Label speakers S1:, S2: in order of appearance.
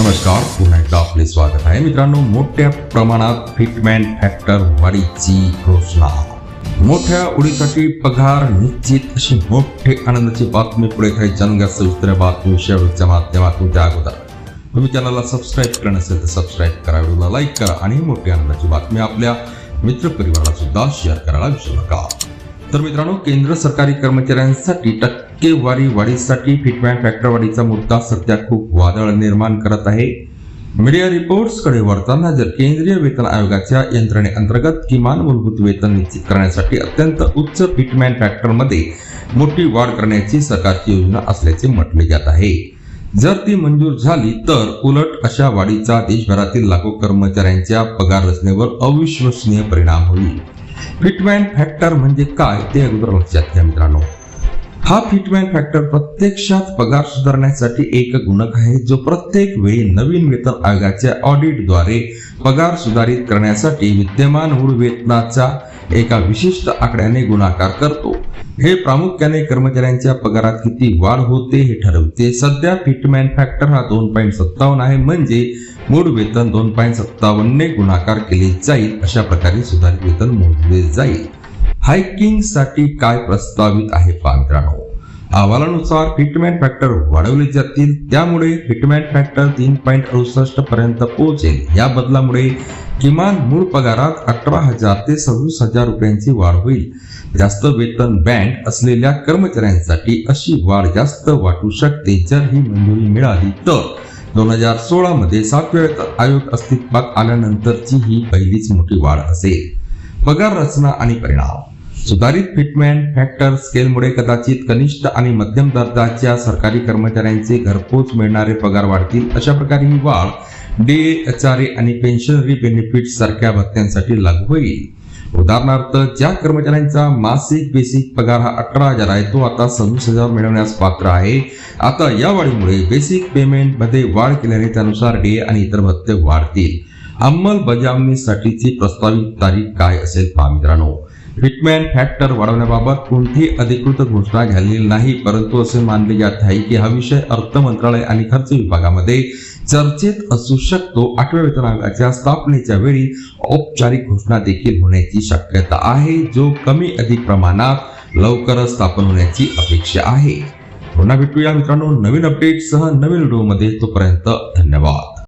S1: नमस्कार पुन्हा एकदा आपले स्वागत आहे. मित्रांनो मोठ्या प्रमाणात फिटमॅन फॅक्टर वाढीची घोषणा. मोठ्या उडीसाठी पगार निश्चित अशी मोठी आनंदाची बातमी पुढे काही जाणून सविस्तर बातमीविषयीच्या माध्यमातून त्या अगोदर. तुम्ही चॅनलला सबस्क्राईब करा असेल तर सबस्क्राईब करा व्हिडिओला लाईक करा आणि मोठी आनंदाची बातमी आपल्या मित्रपरिवाराला सुद्धा शेअर करायला विसरू नका. तर मित्रांनो केंद्र सरकारी कर्मचाऱ्यांसाठी टक्केवारी वाढीसाठी फिटमॅन फॅक्टरवाढीचा मुद्दा सध्या खूप वादळ निर्माण करत आहे. मीडिया रिपोर्ट्सकडे वळताना जर केंद्रीय वेतन आयोगाच्या यंत्रणेअंतर्गत किमान मूलभूत वेतन निश्चित करण्यासाठी अत्यंत उच्च फिटमॅन फॅक्टरमध्ये मोठी वाढ करण्याची सरकारची योजना असल्याचे म्हटले जात आहे. जर ती मंजूर झाली तर उलट अशा वाढीचा देशभरातील लाखो कर्मचाऱ्यांच्या पगार रचनेवर अविश्वसनीय परिणाम होईल. फिटमॅन फॅक्टर म्हणजे काय ते अगोदर लक्षात घ्या मित्रांनो. हा फिटमॅन फॅक्टर प्रत्यक्षात पगार सुधारण्यासाठी एक गुणक आहे जो प्रत्येक वेळी नवीन वेतन आयोगाच्या ऑडिटद्वारे पगार सुधारित करण्यासाठी विद्यमान मूळ वेतनाचा एका विशिष्ट आकड्याने गुणाकार करतो. हे प्रामुख्याने कर्मचाऱ्यांच्या पगारात किती वाढ होते हे ठरवते. सध्या फिटमॅन फॅक्टर हा दोन पॉईंट सत्तावन्न आहे म्हणजे मूळ वेतन दोन पॉईंट सत्तावन्नने गुणाकार केले जाईल अशा प्रकारे सुधारित वेतन मोजले जाईल. हायकिंगसाठी काय प्रस्तावित आहे पहा मित्रांनो अहवालानुसार फिटमेंट फॅक्टर वाढवले जातील. त्यामुळे फिटमेंट फॅक्टर तीन पॉईंट अडुसष्ट पर्यंत पोहोचेल. या बदलामुळे किमान मूळ पगारात अठरा हजार ते सव्वीस हजार रुपयांची वाढ होईल. जास्त वेतन बँड असलेल्या कर्मचाऱ्यांसाठी अशी वाढ जास्त वाटू शकते. जर ही मंजुरी मिळाली तर. दोन हजार सोळामध्ये सातव्या वेतन आयोग अस्तित्वात आल्यानंतरची ही पहिलीच मोठी वाढ असेल. पगार रचना आणि परिणाम. सुधारित फिटमेंट फॅक्टर स्केलमुळे कदाचित कनिष्ठ आणि मध्यम दर्जाच्या सरकारी कर्मचाऱ्यांचे घरपोच मिळणारे पगार वाढतील. अशा प्रकारे ही वाढ डे एच आर ए आणि पेन्शनरी बेनिफिट सारख्या भत्त्यांसाठी लागू होईल. उदाहरणार्थ ज्या कर्मचाऱ्यांचा मासिक बेसिक पगार हा अठरा हजार आहे तो आता सव्वीस हजार मिळवण्यास पात्र आहे. आता या वाढीमुळे बेसिक पेमेंटमध्ये वाढ केल्याने त्यानुसार डे आणि इतर भत्ते वाढतील. अंमलबजावणीसाठीची प्रस्तावित तारीख काय असेल पहा मित्रांनो. फिटमॅन फॅक्टर वाढवण्याबाबत कोणतीही अधिकृत घोषणा झालेली नाही परंतु असे मानले जात आहे की हा विषय अर्थ मंत्रालय आणि खर्च विभागामध्ये चर्चेत असू शकतो. आठव्या वेतन आयोगाच्या स्थापनेच्या वेळी औपचारिक घोषणा देखील होण्याची शक्यता आहे जो कमी अधिक प्रमाणात लवकरच स्थापन होण्याची अपेक्षा आहे. पुन्हा भेटूया मित्रांनो नवीन अपडेटसह नवीन व्हिडिओमध्ये तोपर्यंत धन्यवाद.